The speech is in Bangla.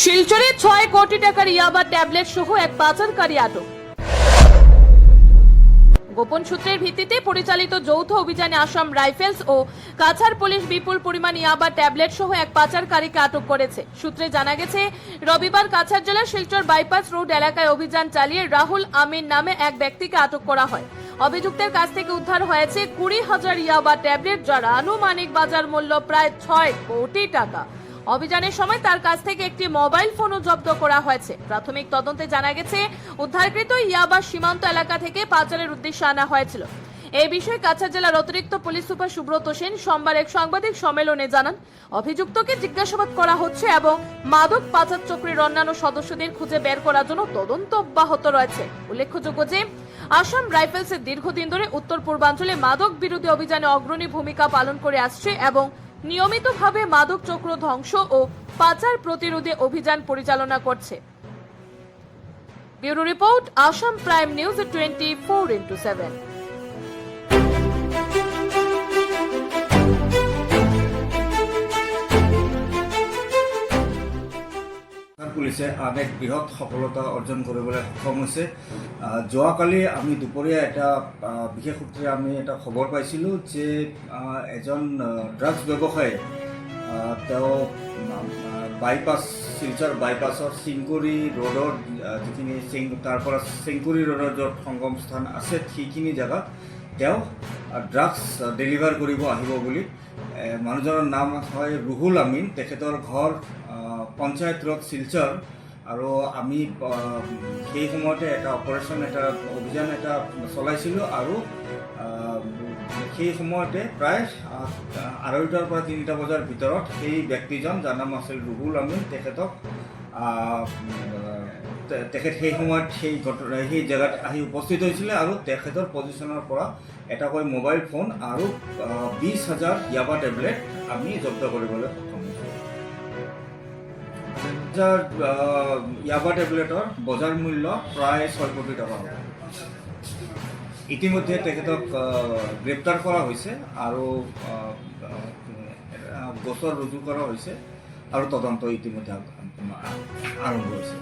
শিলচরে ছয় কোটি টাকার ইয়াবা ট্যাবলেট সহ এক পাচারকারী আটক। গোপন সূত্রের ভিত্তিতে পরিচালিত যৌথ অভিযানে আসাম রাইফেলস ও কাছাড় পুলিশ বিপুল পরিমাণ ইয়াবা ট্যাবলেট সহ এক পাচারকারীকে আটক করেছে। সূত্রে জানা গেছে, রবিবার কাছাড় জেলার শিলচর বাইপাস রোড এলাকায় অভিযান চালিয়ে রাহুল আমির নামে এক ব্যক্তিকে আটক করা হয়। অভিযুক্তের কাছ থেকে উদ্ধার হয়েছে কুড়ি হাজার ইয়াবা ট্যাবলেট, যার আনুমানিক বাজার মূল্য প্রায় ছয় কোটি টাকা। অভিযানের সময় তার কাছ থেকে একটি মোবাইল ফোনও জব্দ করা হয়েছে। প্রাথমিক তদন্তে জানা গেছে, উদ্ধারকৃত ইয়াবা সীমান্ত এলাকা থেকে পাচারের উদ্দেশ্যে আনা হয়েছিল। এই বিষয়ে কাছাড় জেলার অতিরিক্ত পুলিশ সুপার সুব্রত সেন সোমবার এক সাংবাদিক সম্মেলনে জানান, অভিযুক্তকে জিজ্ঞাসাবাদ করা হচ্ছে এবং মাদক পাচার চক্রের অন্যান্য সদস্যদের খুঁজে বের করার জন্য তদন্ত অব্যাহত রয়েছে। উল্লেখযোগ্য যে, আসাম রাইফেলসের দীর্ঘদিন ধরে উত্তর পূর্বাঞ্চলে মাদক বিরোধী অভিযানে অগ্রণী ভূমিকা পালন করে আসছে এবং নিয়মিতভাবে মাদক চক্র ধ্বংস ও পাচার প্রতিরোধে অভিযান পরিচালনা করছে। Bureau report, Assam Prime News twenty four into seven. পুলিচে আন এক বৃহৎ সফলতা অৰ্জন কৰিবলৈ সক্ষম হৈছে। যোৱাকালি আমি দুপৰীয়া এটা বিশেষ সূত্ৰে আমি এটা খবৰ পাইছিলোঁ যে এজন ড্ৰাগছ ব্যৱসায়ী তেওঁ বাইপাছ শিলচৰ বাইপাছৰ চিংকুৰি ৰোডৰ যিখিনি চিং, তাৰ পৰা চিংকুৰি ৰোডৰ য'ত সংগম স্থান আছে, সেইখিনি জেগাত তেওঁ ড্ৰাগছ ডেলিভাৰ কৰিব আহিব বুলি। মানুহজনৰ নাম হয় ৰুহুল আমিন। তেখেতৰ ঘৰ পঞ্চায়ত ৰোড শিলচৰ আৰু আমি সেই সময়তে এটা অপাৰেশ্যন এটা অভিযান, এটা চলাইছিলোঁ আৰু সেই সময়তে প্ৰায় আঢ়ৈটাৰ পৰা তিনিটা বজাৰ ভিতৰত সেই ব্যক্তিজন, যাৰ নাম আছিল ৰুহুল আমিন তেখেতক তেখেত সেই সময়ত সেই ঘটনা, সেই জেগাত আহি উপস্থিত হৈছিলে আৰু তেখেতৰ পজিশ্যনৰ পৰা এটাকৈ মোবাইল ফোন আৰু বিছ হাজাৰ ইয়াবা টেবলেট আমি জব্দ কৰিবলৈ সক্ষম আহ, ইয়াবা টেবলেটৰ বজাৰ মূল্য প্ৰায় ছয় কোটি টকা। হ'ব ইতিমধ্যে তেখেতক গ্ৰেপ্তাৰ কৰা হৈছে আৰু গোচৰ ৰুজু কৰা হৈছে আৰু তদন্ত ইতিমধ্যে আৰম্ভ হৈছে।